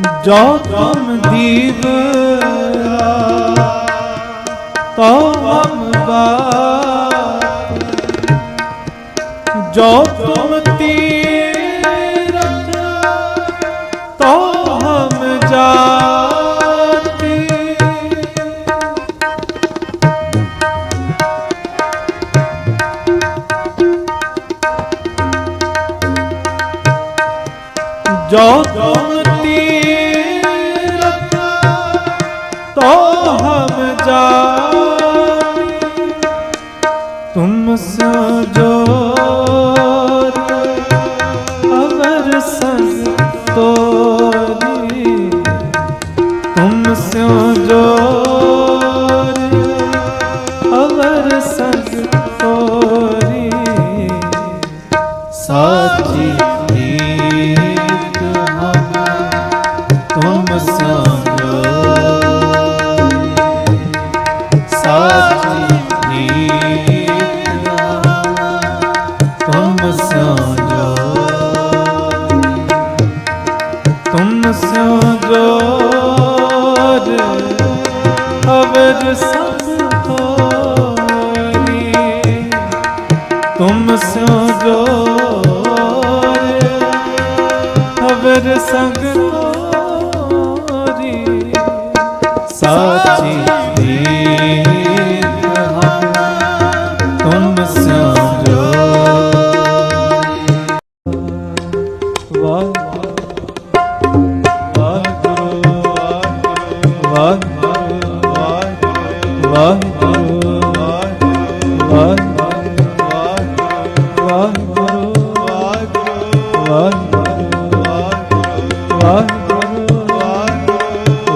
ਜੋ ਤੁਮ ਦੀਵ ਤੋ ਹਮ ਬਾਪ ਜੋ ਤੁਮ ਤੀਰਥ ਤੋ ਹਮ ਜਾਤੀ। ਜੋ तो हम जा तुम से जो अवर संग तो तुम से जो अवर संग तोरी साची ही ਅਵਰ ਸਭ ਹੋਰੀ ਤੁਮ ਸੋ ਜੋਰ ਅਵਰ ਸੰਗ ਤੋਰੀ ਸਾਚੀ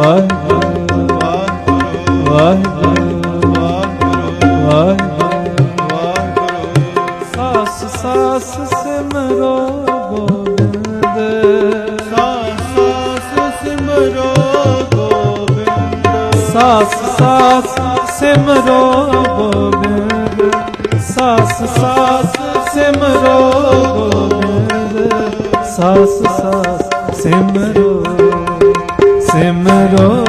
ਵਾਹਿਗੁਰੂ ਵਾਹਿਗੁਰੂ ਵਾਹਿਗੁਰੂ ਵਾਹਿਗੁਰੂ ਵਾਹਿਗੁਰੂ ਵਾਹਿਗੁਰੂ ਸਾਸ ਸਾਸ ਸਿਮਰੋ ਗੋਬਿੰਦ ਸਾਸ ਸਾਸ ਸਿਮਰੋ ਗੋਬਿੰਦ ਸਾਸ ਸਾਸ ਸਿਮਰੋ ਗੋਬਿੰਦ ਸਾਸ ਸਾਸ ਸਿਮਰੋ ਗੋਬਿੰਦ ਸਾਸ ਸਾਸ ਸਿਮਰੋ ਸਿਮਰੋ,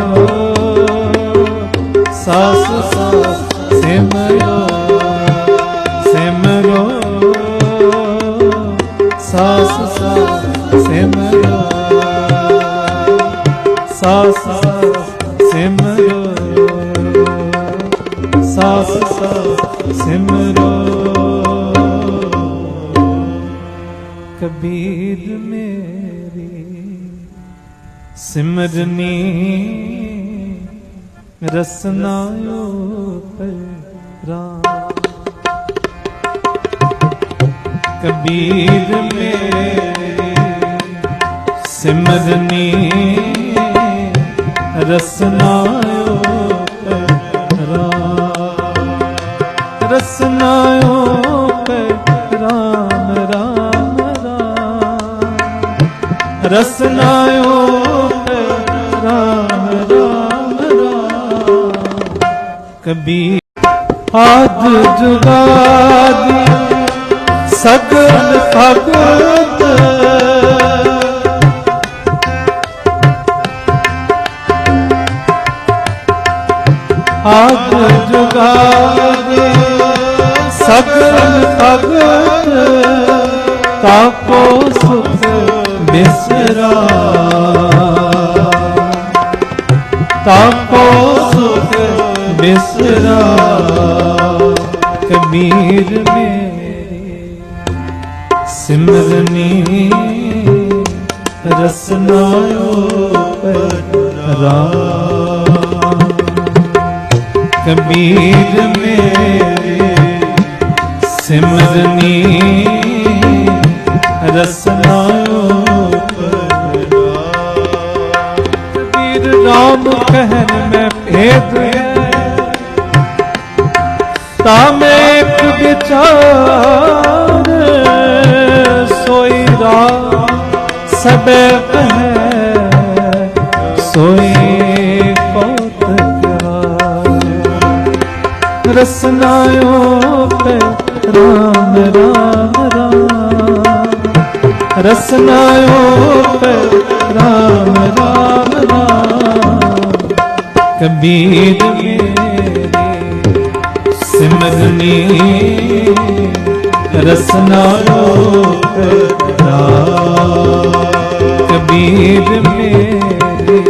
ਸਾਸ ਸਾਸ ਸਿਮਰੋ ਸਿਮਰੋ, ਸਾਸ ਸਾਸ ਸਿਮਰੋ ਸਾਸ ਸਿਮਰੋ, ਸਾਸ ਸਾਸ ਸਿਮਰੋ। ਕਬੀਰ ਮੇ ਸਿਮਰਨੀ ਰਸਨਾ ਉਪਰ ਰਾਮ। ਕਬੀਰ ਮੇਰੀ ਸਿਮਰਨੀ ਰਸਨਾ ਉਪਰ ਰਾਮ। ਰਸਨਾ ਉਪਰ ਰਾਮ ਰਾਮ ਰਾਮ। ਰਸਨਾ ਉਪਰ ਕਬੀ ਆਦ ਜੁਗਾਦੀ ਸਗਲ ਭਗਤ। ਆਦ ਜੁਗਾਦੀ ਸਗਲ ਭਗਤ ਤਾਕੋ ਸੁਖ ਕਬੀਰ ਮੇਰੀ ਸਿਮਰਨੀ ਰਸਨਾਇਓ ਰਾਮ ਕਬੀਰ ਮੇਰੇ ਸਿਮਰਨੀ ਰਸਨਾ ਉਪਰ ਕਹਿਨ ਮੈਂ ਭੇਦ ਹੈ ਮੈਂ ਵਿਚਾਰ ਸੋਈ ਰਾ ਸਬੈ ਕਹੈ ਸੋਈ ਕੋਤ ਰਸਨਾਇਓ ਪੈ ਰਾਮ ਰਾਮ ਰਾਮ। ਰਸਨਾਇਓ ਪੈ ਰਾਮ ਰਾਮ ਰਾਮ। ਕਬੀਰ ਮੇਰੇ ਸਿਮਰਨੀ ਰਸਨਾ ਰੂਪ ਰਾਮ ਕਬੀਰ ਮੇਰੇ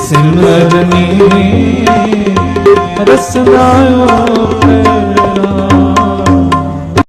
ਸਿਮਰਨੀ ਰਸਨਾ ਰੂਪ